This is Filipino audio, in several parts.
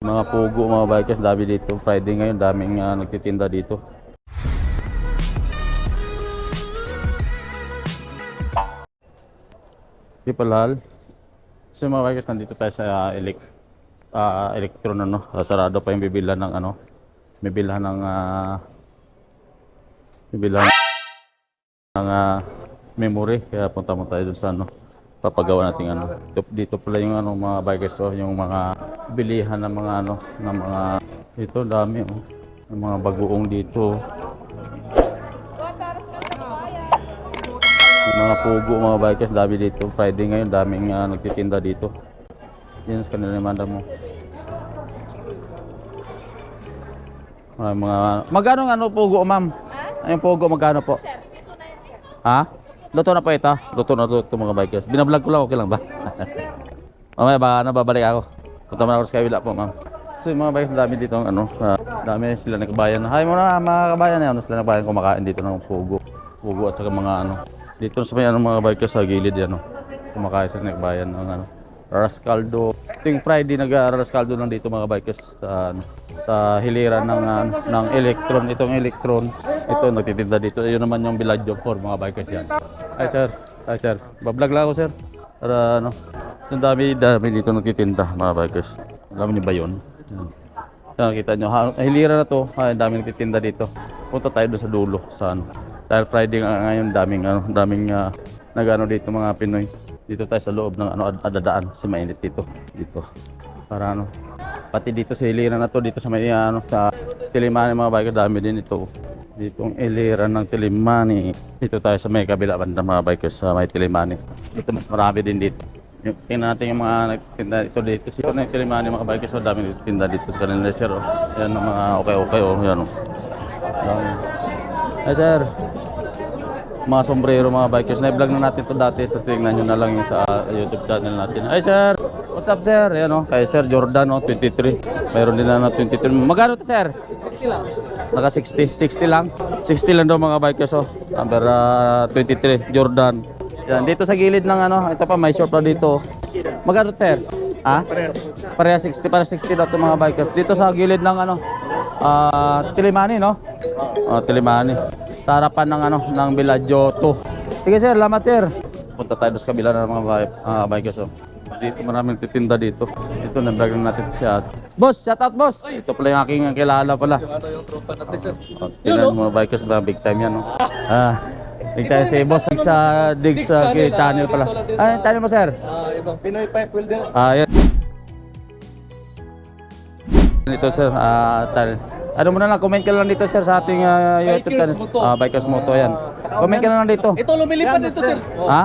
Mga pugo, mga bikers, dami dito. Friday ngayon, daming ah, nagtitinda dito. Di palal. So mga bikers, nandito tayo sa uh, ah, Electron ano. Ah, sarado pa yung bibilhan ng ano. Bibilhan ng ah, bibilhan ng ah, memory. Kaya punta mo tayo dun sa ano. Papagawa natin ano. Dito, dito pala yung ano, mga bikers oh, yung mga bilihan ng mga ano, ng mga dito dami oh. Yung mga bagoong dito. Yung mga pugo, mga bikers, dami dito. Friday ngayon, daming ah, nagtitinda dito. Yan sa kanila manda mo. Mga, mga, magkano ano pugo, ma'am? Ayun pugo, magkano po? Ha? Luto na po ito? Luto na luto mga bikers. Binablog ko lang, okay lang ba? Mamaya baka nababalik ako. Punta mo na ako sa kabila po, ma'am. So mga bikers, dami dito ang ano, ah, dami sila nagkabayan. Hi muna mga kabayan, ano sila nagkabayan kumakain dito ng pugo. Pugo at saka mga ano. Dito sa may ano, mga bikers sa gilid yan, no? kumakain sila nagbayan ng ano. Rascaldo. Ting Friday nag-Rascaldo lang dito mga bikers sa ano, sa hiliran ng ah, ng Electron. Itong Electron, ito nagtitinda dito. Ayun naman yung Villaggio for mga bikers yan. Hi sir. Hi sir. Bablog lang ako sir. Para ano. Ang dami dami dito nagtitinda mga bikers. Alam niyo ba? Yan. Yan, nakita nyo. Hilira na to. Ang daming nagtitinda dito. Punta tayo doon sa dulo. Sa ano. Dahil Friday nga ngayon, daming ano, daming uh, nagano dito mga Pinoy. Dito tayo sa loob ng ano ad- adadaan kasi mainit dito. Dito. Para ano. Pati dito sa hilira na to, dito sa may ano sa Tilimani mga biker, dami din ito. Ditong hilira ng Tilimani. Dito tayo sa may kabila banda mga bikers sa may Tilimani. Dito mas marami din dito. Yung, tingnan natin yung mga nagtinda dito dito. Sino na Tilimani mga bikers, so dami nagtinda dito sa kanila sir. Oh. Yan ang mga okay okay oh. Yan oh. Hi sir. Mga sombrero mga bikers. Na-vlog na natin to dati. So tingnan nyo na lang yung sa uh, YouTube channel natin. Hi sir. What's up sir? Yan oh. Kay Sir Jordan oh, 23. Mayroon din na na 23. Magkano to sir? 60 lang. Naka 60. 60 lang. 60 lang daw mga bikers oh. Number ah, 23. Jordan. Yan. Dito sa gilid ng ano. Ito pa may shop pa dito. Magkano to, sir? Ha? Pareha 60. Para 60 daw to mga bikers. Dito sa gilid ng ano. Ah, Tilimani no? Oh, Tilimani. Sa harapan ng ano ng Villaggio 2. Sige sir, salamat sir. Punta tayo sa kabila ng mga ah, bikers oh. Dito maraming titinda dito. Ito na vlog natin siya. Boss, shout out boss. Ito pala yung aking kilala pala. Ano yung tropa natin, sir? Oh, tingnan mo mga bikers na big time yan no. Ah, big time si boss sa digs sa Channel, channel ah, pala. Ah, channel mo sir. Ah, ito. Pinoy Pipe Welder. Ah, yan. Ito sir, ah, tal. Ano mo na lang, comment ka lang dito sir sa ating ah, YouTube Bikers channel. Moto. Ah, Bikers Moto yan. Comment ka lang dito. Ito, lumilipad Yan, dito, sir. sir. Oh. Ha?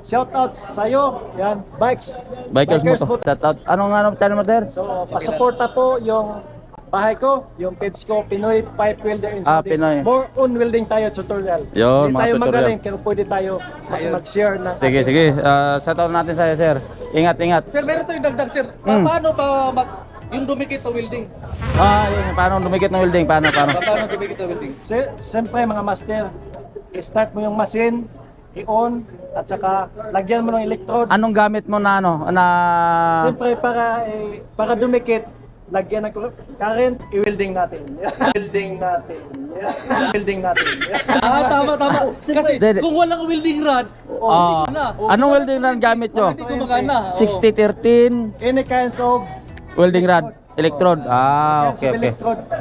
Shout out sa'yo. Yan, bikes. Bikers, Moto. Shout out. Anong ano channel mo sir? So, pasuporta po yung bahay ko, yung page ko, Pinoy Pipe Welder and Ah, Soldering. Pinoy. More on welding tayo, tutorial. Yun, Hindi mga tayo tutorial. magaling, pero pwede tayo mag- mag-share ng Sige, sige. Ah, shout out natin sa'yo sir. Ingat, ingat. Sir, meron tayong dagdag, sir. Pa- Hmm. Paano pa mag... Yung dumikit na welding. Ah, yun. Paano dumikit ng welding? Paano, paano? Pa- Paano dumikit na welding? Si- Siyempre mga master, i-start mo yung machine, i-on, at saka lagyan mo ng electrode. Anong gamit mo na ano? Na... Siyempre para eh, para dumikit, lagyan ng current, i-welding natin. welding natin. welding natin. Ah, tama, tama. Kasi Dede. kung walang welding rod, Ah, hindi na. anong welding na gamit nyo? Hindi gumagana. Oo. 6013 Any kinds of welding rod, electrode. Ah, okay, okay.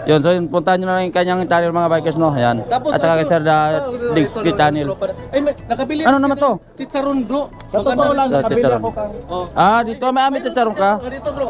Yun, so yun, puntahan nyo na lang yung kanyang channel mga bikers, no? Ayan. Tapos, At saka kay Sir da, ito, channel. Ay, may, nakabili. Ano na naman to? Chicharon, bro. Sa totoo lang, Sa kabila chicharon. ko kang Oh. Ah, dito may amit chicharong ka? Oh, dito, bro.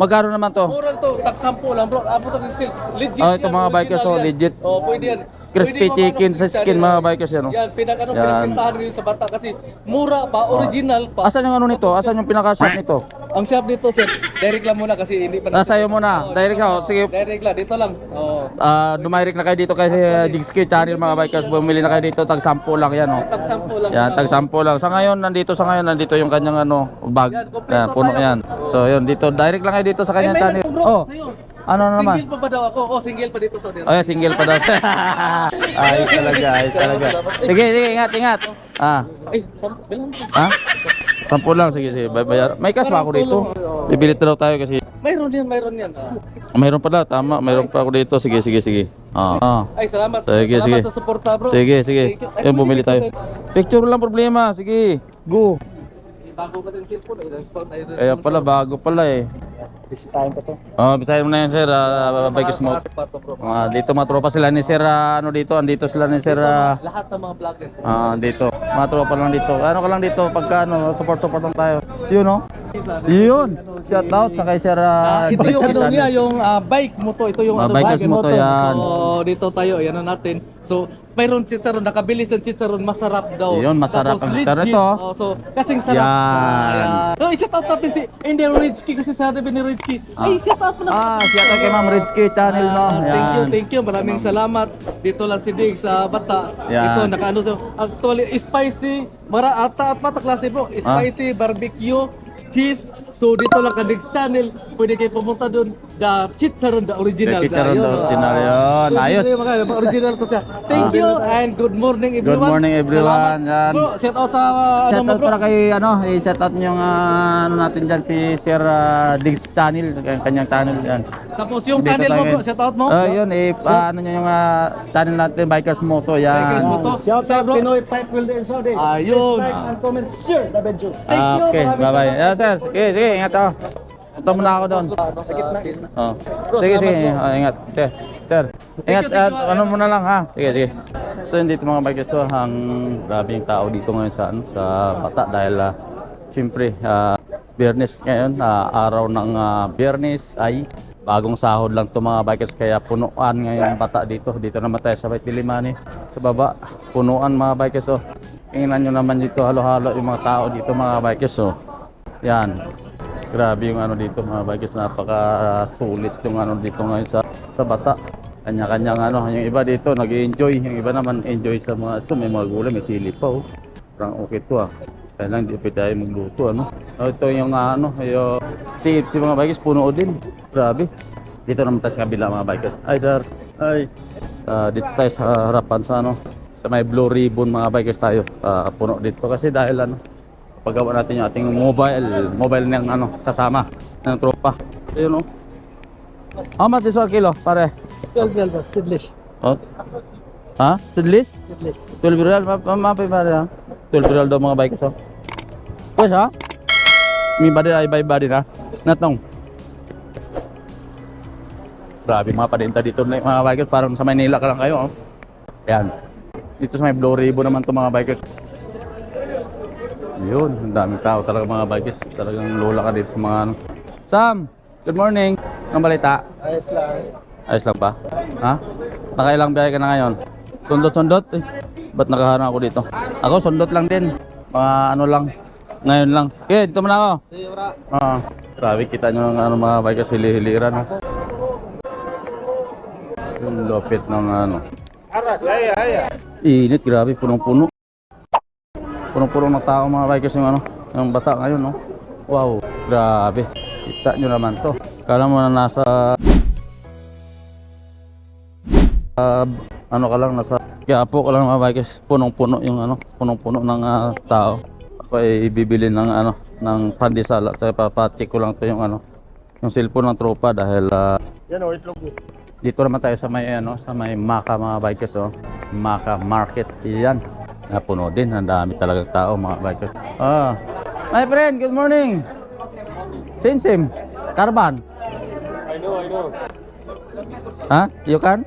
Magkano naman to? Mura to, tag 10 lang bro. Abo to sales. Legit. Oh, ito yan, mga original bikers, oh, yan. legit. Oh, pwede yan. Crispy Pwede chicken sa skin mga bikers yan, oh. Yan, pinag ano, Yan. pinagpistahan ngayon sa bata kasi mura pa, original pa. Asan yung ano nito? Asan yung pinaka-shop nito? Ang shop dito, sir, direct lang muna kasi hindi pa Nasa iyo muna. Direct ka. oh. Sige, Direct lang, dito lang. Oh. ah dumirect na kayo dito kay uh, Diggs Kid channel mga bikers. Bumili na kayo dito, tag 10 lang yan, oh. Tag 10 lang. Yan, tag oh. 10 lang. Sa ngayon, nandito sa ngayon, nandito yung kanyang ano, bag. Yan, kompleto Yan, puno tayo. yan. So, yun, dito, direct lang kayo dito sa Eh, kanyang may channel. Oh, sa'yo. Ano na naman? Single pa ba daw ako? Oh, single pa dito sa dito. Oh, single pa daw. ayos talaga, ayos talaga. Sige, sige, ingat, ingat. Ah, Ay, sam, bilang po. ha? Sampu lang, sige, sige. Bayar. May cash pa ako dito. Bibilit na daw tayo kasi Mayroon yan, mayroon yan. Ah. Mayroon pala, tama. Mayroon pa ako dito. Sige, sige, sige. Ah. ah. Ay, salamat. Sige, salamat sige. sa suporta, bro. Sige, sige. Thank you. Ay, Yan, bumili tayo. Picture lang problema. Sige, go. Bago pa din cellphone, tayo. Kaya pala, bago pala eh. Bisitahin ko to. Oh, bisahin mo na yan, sir. Uh, bike smoke. Ah, dito mga tropa sila ni Sir, ah, ano dito, andito sila ni Sir, ah, Lahat ng mga vlogger. ah, dito. Mga tropa lang dito. Ano ka lang dito, pagka ano, support-support lang tayo. Yun, no? Yun. Shout out sa kay Sir, Ah, ito yung ano niya, yung ah, bike moto. Ito yung Ah, ano, bikers bike moto, yan. So, dito tayo, yan na natin. So, mayroon chicharon, nakabili sa chicharon, masarap daw. Yun, masarap ang legit. chicharon ito. Oh, so, kasing sarap. Yan. Ah, So, i-shout out natin si India Rizky kasi sabi ni Rizky. Ay, shout out na. Ah, shout out kay Ma'am Rizky Channel, no? Ah, thank you, Yan. thank you. Maraming salamat. Dito lang si Dig sa Bata. Yan. Ito, nakaano to. Actually, spicy. Mara, ata at mata klase po. Spicy, barbecue, Cheers. So, dito lang ka Dig's channel. Pwede kayo pumunta doon. The Chicharon, the original. The Chicharon, the original. ah. Yun, ayos. Original ko siya. Thank Ah. you and good morning everyone. Good morning, everyone. Salamat. Yan. Bro, shout out sa uh, Shout ano mo out bro. para kay ano, i-shout out niyo yung ah, ano natin diyan si Sir ah, Diggs Channel, kanyang kanyang channel yan. Tapos yung Dito channel mo bro, shout out mo. Ah, yun eh, ano niyo yung ah, channel natin Bikers Moto yan. Bikers Moto. Shout Sir, out bro. Pinoy Pipe Welder and Saudi. Ayun. Like and comment, share the video. Thank you, okay, bye-bye. salamat. Yeah, sir. Sige, sige, ingat ako. Punta muna ako doon. Sa gitna. Oh. Sige, sige. Ah, ingat. Sir. Sir. Ingat. at ano muna lang ha. Sige, sige. So, dito mga bikers to, ang grabe yung tao dito ngayon sa ano, sa Bata dahil ah, siyempre, ah, Biyernes ngayon, ah, araw ng ah, Biyernes ay bagong sahod lang to mga bikers kaya punuan ngayon ang bata dito. Dito naman tayo sa Bay Tilimani. Sa baba, punuan mga bikers oh. Tingnan nyo naman dito halo-halo yung mga tao dito mga bikers oh. Yan. Grabe yung ano dito mga bikers, napaka sulit yung ano dito ngayon sa sa bata. Kanya-kanyang ano, yung iba dito nag-enjoy, yung iba naman enjoy sa mga ito, may mga gulay, may sili pa oh. Parang okay to ah. Kaya lang di pa tayo magluto ano. Oh, ito yung ah, ano, yung si mga bikers puno din. Grabe. Dito naman tayo sa kabila mga bikers. Ay, sir. Ay. Ah, dito tayo sa harapan sa ano, sa may blue ribbon mga bikers tayo. Ah, puno dito kasi dahil ano, paggawa natin yung ating mobile, mobile ng ano, kasama ng tropa. Ayun oh. How much is one kilo, pare? 12 Welder, Sidlish. Oh. Ha? Sidlis? Sidlish. 12 real, ma ma mapay pare ha? 12 real daw mga bikers oh. Yes ha? Mi body ay bay body na. Natong. Grabe mga padenta dito na mga bikers parang sa Manila ka lang kayo oh. Yan. Dito sa may Blue Ribbon naman to mga bikers. Yun, ang daming tao talaga mga bikers. Talagang lola ka dito sa mga ano. Sam, good morning. Ang balita? Ayos lang. Ayos lang ba? Ha? Nakailang biyahe ka na ngayon? Sundot-sundot? Eh, ba't nakaharang ako dito? Ako, sundot lang din. Mga ano lang. Ngayon lang. Okay, dito muna ako. Sige, bra. Ah, grabe, kita nyo ng ano, mga bikers hili-hiliran. Ha? Yung lupit ng ano. Init, grabe, punong-puno. Punong-puno ng tao mga bikers yung ano, yung bata ngayon, no? Wow, grabe. Kita nyo naman to. Kala mo na nasa Ah, ano ka lang nasa Quiapo ka lang mga bikers punong-puno yung ano punong-puno ng ah, tao ako ay bibili ng ano ng pandesal at saka papacheck ko lang to yung ano yung cellphone ng tropa dahil ah, Yan o, itlog. dito naman tayo sa may ano sa may Maka mga bikers oh Maka Market yan napuno din. Ang dami talagang tao mga bikers. Ah. My friend good morning. Same same caravan I know, I know. ha? You can